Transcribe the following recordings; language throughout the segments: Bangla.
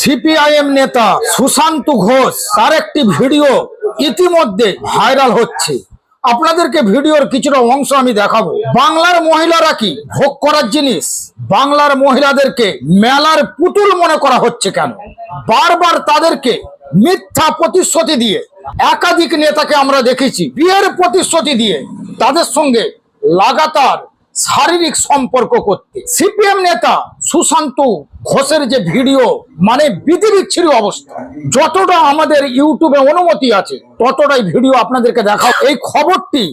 সিপিআইএম নেতা সুশান্ত ঘোষ, তার একটি ভিডিও ইতিমধ্যে ভাইরাল হচ্ছে। আপনাদেরকে ভিডিওর কিছুটা অংশ আমি দেখাবো। বাংলার মহিলারা কি ভোগ করার জিনিস? বাংলার মহিলাদেরকে মেলার পুতুল মনে করা হচ্ছে কেন? বারবার তাদেরকে মিথ্যা প্রতিশ্রুতি দিয়ে একাধিক নেতাকে আমরা দেখেছি, বিয়ের প্রতিশ্রুতি দিয়ে তাদের সঙ্গে লাগাতার শারীরিক সম্পর্ক করতে। সিপিএম নেতা সুশান্ত ঘোষের যে ভিডিও মানে বিধি বিচ্ছিরি অবস্থা। যতটা আমাদের ইউটিউবে অনুমতি আছে, ততটাই ভিডিও আপনাদেরকে দেখাও। এই খবরটি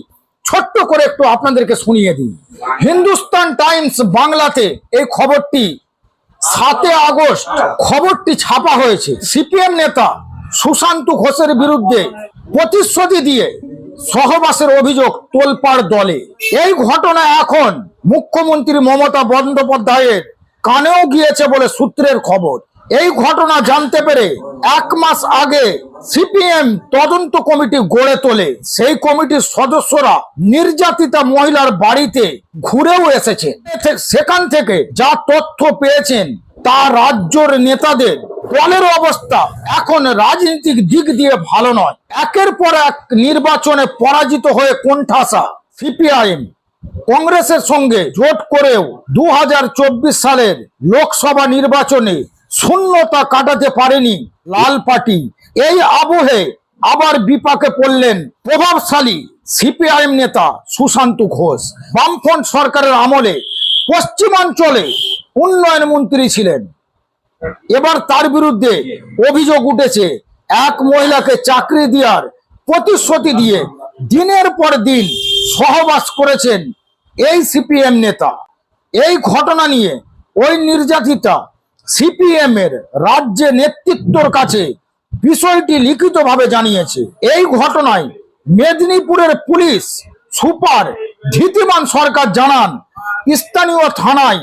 ছোট্ট করে একটু আপনাদেরকে শুনিয়ে দিই। হিন্দুস্তান টাইমস বাংলাতে এই খবরটি সাতে আগস্ট খবরটি ছাপা হয়েছে। সিপিএম নেতা সুশান্ত ঘোষের বিরুদ্ধে প্রতিশ্রুতি দিয়ে সহবাসের অভিযোগ তোলপাড় দলে। এই ঘটনা এখন মুখ্যমন্ত্রী মমতা বন্দ্যোপাধ্যায়ের কানেও গিয়েছে বলে সূত্রের খবর। এই ঘটনা জানতে পেরে এক মাস আগে সিপিএম তদন্ত কমিটি গড়ে তোলে। সেই কমিটির সদস্যরা নির্যাতিতা মহিলার বাড়িতে ঘুরেও এসেছে সেখান থেকে যা তথ্য পেয়েছেন তা রাজ্যর নেতাদের দলের অবস্থা। এখন রাজনৈতিক দিক দিয়ে ভালো নয়। একের পর এক নির্বাচনে পরাজিত হয়ে কোণঠাসা সিপিআইএম। কংগ্রেসের সঙ্গে জোট করেও দু হাজার চব্বিশ সালের লোকসভা নির্বাচনে শূন্যতা কাটাতে পারেনি লাল পার্টি। এই আবহে আবার বিপাকে পড়লেন প্রভাবশালী সিপিআইএম নেতা সুশান্ত ঘোষ। বামফ্রন্ট সরকারের আমলে পশ্চিমাঞ্চলে উন্নয়ন মন্ত্রী ছিলেন। এবার তার বিরুদ্ধে অভিযোগ উঠেছে, এক মহিলাকে চাকরি দেওয়ার প্রতিশ্রুতি দিয়ে দিনের পর দিন সহবাস করেছেন এই সিপিএম নেতা। এই ঘটনা নিয়ে ওই নির্যাতিতা সিপিএম এর রাজ্যে নেতৃত্বর কাছে বিষয়টি লিখিতভাবে জানিয়েছে। এই ঘটনায় মেদিনীপুরের পুলিশ সুপার ধীতিমান সরকার জানান, স্থানীয় থানায়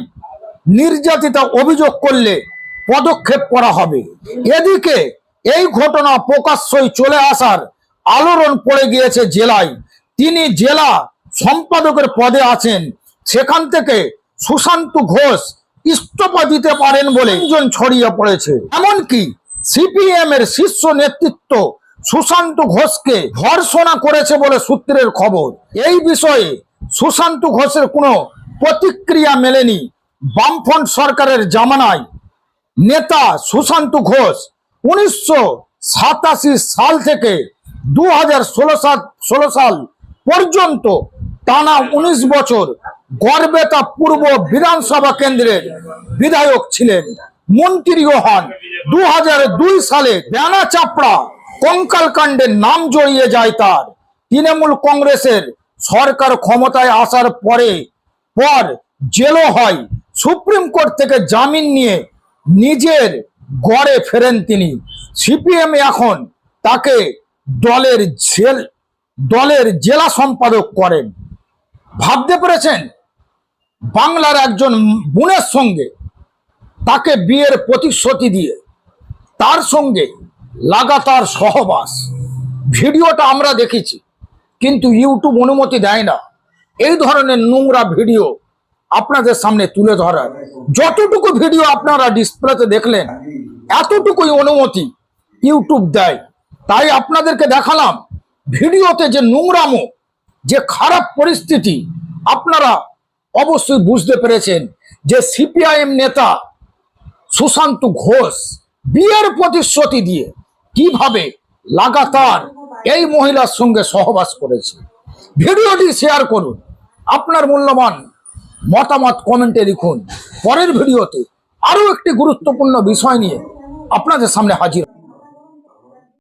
নির্যাতিতা অভিযোগ করলে পদক্ষেপ করা হবে। এদিকে এই ঘটনা প্রকাশ্যই চলে আসার আলোড়ন পড়ে গিয়েছে জেলায়। তিনি জেলা সম্পাদকের পদে আছেন। সেখান থেকে সুশান্ত ঘোষ ইস্তফা দিতে পারেন বলে গুঞ্জন ছড়িয়ে পড়েছে। এমনকি সিপিএম এর শীর্ষ নেতৃত্ব সুশান্ত ঘোষকে ধর্ষণা করেছে বলে সূত্রের খবর। এই বিষয়ে সুশান্ত ঘোষের কোনো প্রতিক্রিয়া মেলেনি বামফ্রন্ট সরকারের জামানায়। নেতা সুশান্ত ঘোষ উনিশশো সাতাশি সাল থেকে দু হাজার ষোলো সাল পর্যন্ত টানা উনিশ বছর গড়বেতা পূর্ব বিধানসভা কেন্দ্রের বিধায়ক ছিলেন। মন্ত্রীও হন। দু দুই সালে ব্যানা চাপড়া কঙ্কাল কাণ্ডের নাম জড়িয়ে যায় তার। তৃণমূল কংগ্রেসের সরকার ক্ষমতায় আসার পরে, পর জেলও হয়। সুপ্রিম কোর্ট থেকে জামিন নিয়ে নিজের গড়ে ফেরেন তিনি। সিপিএম এখন তাকে দলের জেল, দলের জেলা সম্পাদক করেন। ভাবতে পেরেছেন? বাংলার একজন বোনের সঙ্গে তাকে বিয়ের প্রতিশ্রুতি দিয়ে তার সঙ্গে লাগাতার সহবাস। ভিডিওটা আমরা দেখেছি, কিন্তু ইউটিউব অনুমতি দেয় না। এই ধরনের নোংরা ভিডিও আপনাদের সামনে তুলে ধরার। যতটুকু ভিডিও আপনারা ডিসপ্লেতে দেখলেন, এতটুকুই অনুমতি ইউটিউব দেয়। তাই আপনাদেরকে দেখালাম ভিডিওতে যে নোংরামো, যে খারাপ পরিস্থিতি, আপনারা অবশ্যই বুঝতে পেরেছেন যে সিপিআইএম নেতা সুশান্ত ঘোষ বিয়ের প্রতিশ্রুতি দিয়ে কীভাবে লাগাতার এই মহিলার সঙ্গে সহবাস করেছে। ভিডিওটি শেয়ার করুন। আপনার মূল্যবান মতামত কমেন্টে লিখুন। পরের ভিডিওতে আরও একটি গুরুত্বপূর্ণ বিষয় নিয়ে আপনাদের সামনে হাজির